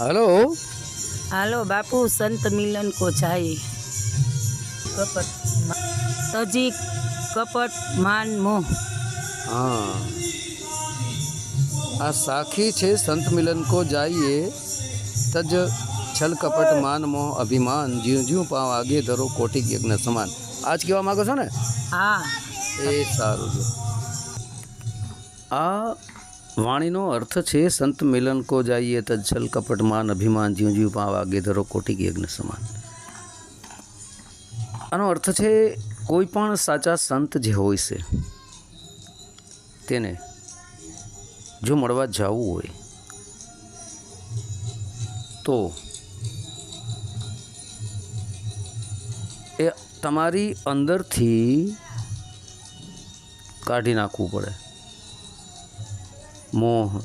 Hello? હાલો બાપુ સંત મિલન કો જાય. કપટ તજી કપટ માન મોહ. હા. આ સાખી છે સંત મિલન કો જાઈએ. તજ છલ કપટ માન મોહ અભિમાન. જ્યું જ્યું પાવ આગે ધરો કોટિક યજ્ઞ સમાન. આજ કહેવા માંગો છો ને? હા. એ સારું છે. આ વાણીનો અર્થ છે, સંત મિલન કો જાઈએ તજ્જલ કપટમાન કપટ અભિમાન જ્યું જ્યું પાવ આગે કોટિક યજ્ઞ સમાન. આનો અર્થ છે, કોઈ પણ સાચા સંત જે હોય છે, તેને જો મળવા જવું હોય, તો એ તમારી અંદરથી કાઢી નાખવું પડે. મોહ,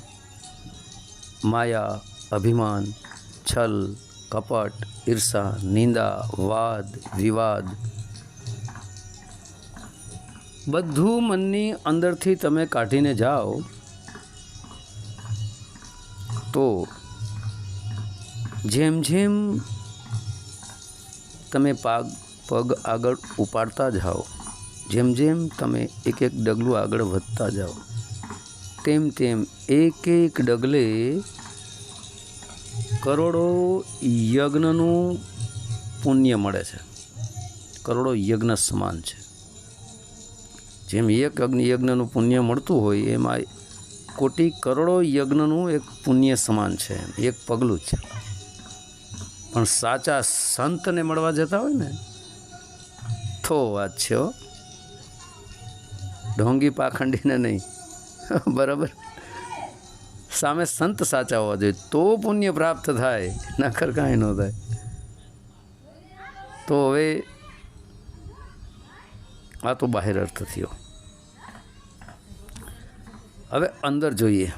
માયા, અભિમાન, છલ, કપટ, ઈર્ષા, નિંદા, વાદ, વિવાદ. બધું મનની અંદરથી તમે કાઢીને જાઓ, તો જેમ જેમ તમે પાગ, પગ આગળ ઉપાડતા જાઓ, જેમ જેમ તમે એક એક ડગલું આગળ વધતા જાઓ તેમ તેમ એક એક ડગલે કરોડો યજ્ઞનું પુણ્ય મળે છે. કરોડો યજ્ઞ સમાન છે. જેમ એક અગ્નિ યજ્ઞનું પુણ્ય મળતું હોય, એમાં કોટી કરોડો યજ્ઞનું એક પુણ્ય સમાન છે. એક પગલું છે. પણ સાચા સંતને મળવા જતા હોય ને થો વાત છે ઢોંગી પાખંડીને નહીં. બરાબર. સામે સંત સાચા હોવા જોઈએ. તો પુણ્ય પ્રાપ્ત થાય નખર કાંઈ ન થાય. તો હવે આ તો બાહેર અર્થ થયો. હવે અંદર જોઈએ.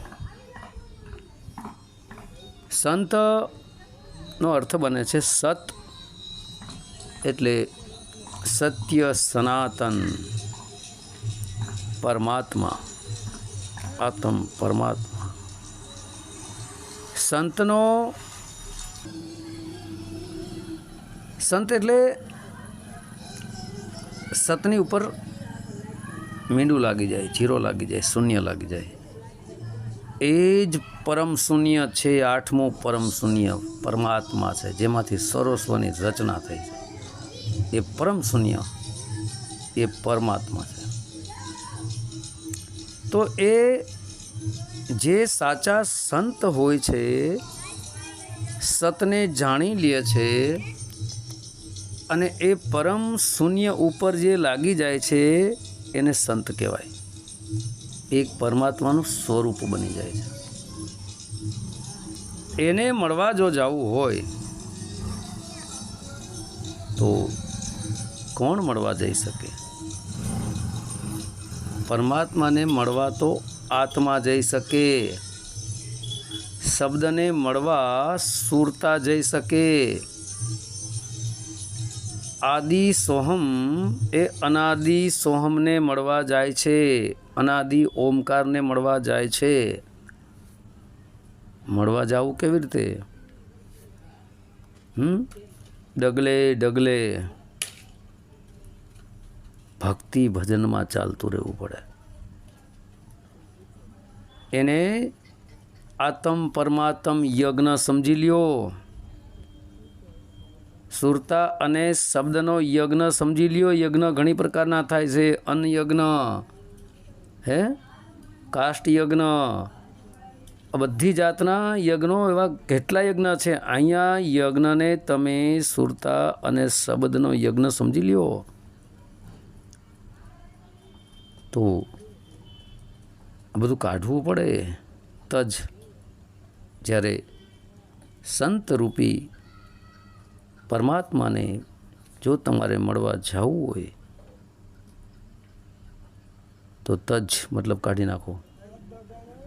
સંતનો અર્થ બને છે સત એટલે સત્ય સનાતન, પરમાત્મા. આત્મ પરમાત્મા. સંતનો સંત એટલે સતની ઉપર મીંડું લાગી જાય, જીરો લાગી જાય, શૂન્ય લાગી જાય. એ જ પરમ શૂન્ય છે, આઠમું પરમ શૂન્ય પરમાત્મા છે, જેમાંથી સર્વસ્વની રચના થઈ છે. એ પરમ શૂન્ય, એ પરમાત્મા છે. તો એ જે સાચા સંત હોય છે, સતને જાણી લે છે અને એ પરમ શૂન્ય ઉપર જે લાગી જાય છે, એને સંત કહેવાય. એક પરમાત્માનું સ્વરૂપ બની જાય છે. એને મળવા જો જવું હોય, તો કોણ મળવા જઈ શકે? પરમાત્માને મળવા તો આત્મા જઈ શકે. શબ્દને મળવા સુરતા જઈ શકે. આદિ સોહમ એ અનાદિ સોહમને મળવા જાય છે. અનાદિ ઓમકારને મળવા જાય છે. મળવા જવું કેવી રીતે? હમ? ડગલે ડગલે. ભક્તિ ભજનમાં ચાલતું રહેવું પડે. એને આત્મ પરમાત્મ યજ્ઞ સમજી લ્યો. સુરતા અને શબ્દનો યજ્ઞ સમજી લ્યો. યજ્ઞ ઘણી પ્રકારના થાય છે. અન્ન હે? કાષ્ટ યજ્ઞ. બધી જાતના યજ્ઞો એવા કેટલા યજ્ઞ છે? અહીંયા યજ્ઞને તમે સુરતા અને શબ્દનો યજ્ઞ સમજી લ્યો. તો આ બધું કાઢવું પડે તજ. જ્યારે સંતરૂપી પરમાત્માને જો તમારે મળવા જવું હોય, તો તજ મતલબ કાઢી નાખો.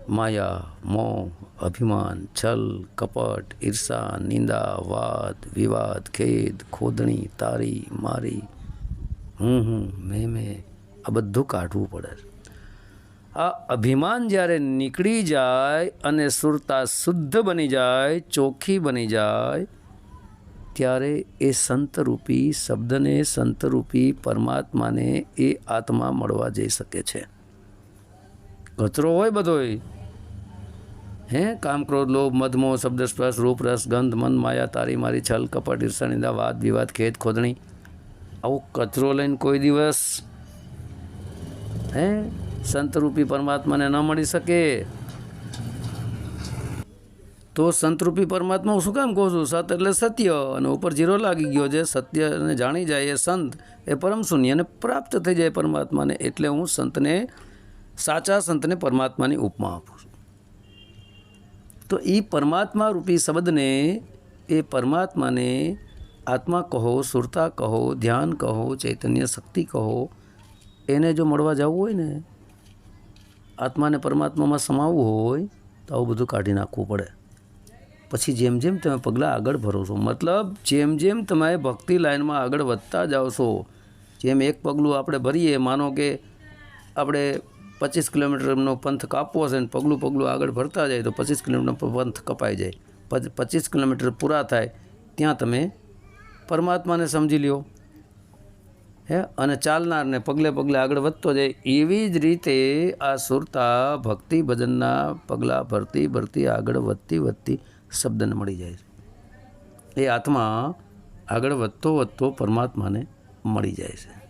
માયા, મોહ, અભિમાન, છલ, કપટ, ઈર્ષા, નિંદા, વાદ, વિવાદ, ખેદ, ખોદણી, તારી, મારી. હું હું મેં મેં. આ બધું કાઢવું પડે આ અભિમાન જ્યારે નીકળી જાય અને સુરતા શુદ્ધ બની જાય, ચોખ્ખી બની જાય, ત્યારે એ સંતરૂપી શબ્દને સંતરૂપી પરમાત્માને એ આત્મા મળવા જઈ શકે છે. કચરો હોય બધોય. હે? કામ ક્રોધ લોભ મધમો શબ્દ સ્પર્શ રૂપ, રસ, ગંધ, મન, માયા, તારી, મારી, છલ, કપટ ઈર્ષા નિંદા વાદ, વિવાદ ખેત ખોદણી. આવો કચરો લઈને કોઈ દિવસ હે? સંતરૂપી પરમાત્માને ન મળી શકે. તો સંતરૂપી પરમાત્મા હું શું કામ કહું છું? સત એટલે સત્ય અને ઉપર જીરો લાગી ગયો જે સત્યને જાણી જાય એ સંત, એ પરમ શૂન્યને પ્રાપ્ત થઈ જાય પરમાત્માને. એટલે હું સંતને, સાચા સંતને પરમાત્માની ઉપમા આપું છું. તો એ પરમાત્મા રૂપી શબ્દને, એ પરમાત્માને આત્મા કહો, સુરતા કહો, ધ્યાન કહો, ચૈતન્ય શક્તિ કહો એને જો મળવા જવું હોય ને, આત્માને પરમાત્મામાં સમાવવું હોય, તો આવું બધું કાઢી નાખવું પડે. પછી જેમ જેમ તમે પગલાં આગળ ભરો છો, મતલબ જેમ જેમ તમે ભક્તિ લાઈનમાં આગળ વધતા જાઓ છો, જેમ એક પગલું આપણે ભરીએ, માનો કે આપણે પચીસ કિલોમીટરનો પંથ કાપવો છે ને પગલું પગલું આગળ ભરતા જાય, તો પચીસ કિલોમીટર પંથ કપાઈ જાય. પચીસ કિલોમીટર પૂરા થાય, ત્યાં તમે પરમાત્માને સમજી લ્યો. હે? અને ચાલનારને પગલે પગલે આગળ વધતો જાય. એવી જ રીતે આ સુરતા ભક્તિ ભજનના પગલાં ભરતી ભરતી આગળ વધતી વધતી શબ્દને મળી જાય છે. એ આત્મા આગળ વધતો વધતો પરમાત્માને મળી જાય છે.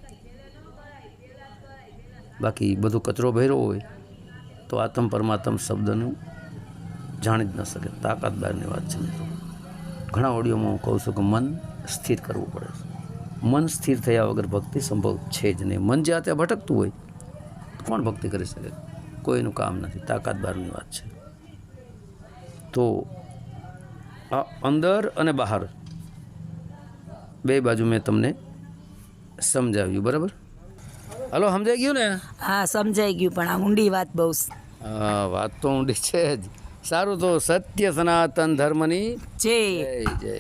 બાકી બધું કચરો ભર્યો હોય તો આત્મ પરમાત્મ શબ્દનું જાણી જ ન શકે. તાકાત બહારની વાત છે ઘણા ઓડિયોમાં હું કહું છું કે મન સ્થિર કરવું પડે છે. મન સ્થિર થયા વગર ભક્તિ સંભવ છે જ નહીં. મન જ્યાં ત્યાં ભટકતું હોય તો કોણ ભક્તિ કરી શકે? કોઈનું કામ નથી. તાકાત બહારની વાત છે. તો આ અંદર અને બહાર બે બાજુ મેં તમને સમજાવ્યું બરાબર? હલો સમજાઈ ગયું ને? હા સમજાઈ ગયું પણ આ ઊંડી વાત બહુ વાત તો ઊંડી છે જ. સારું તો સત્ય સનાતન ધર્મની જય. જય જય.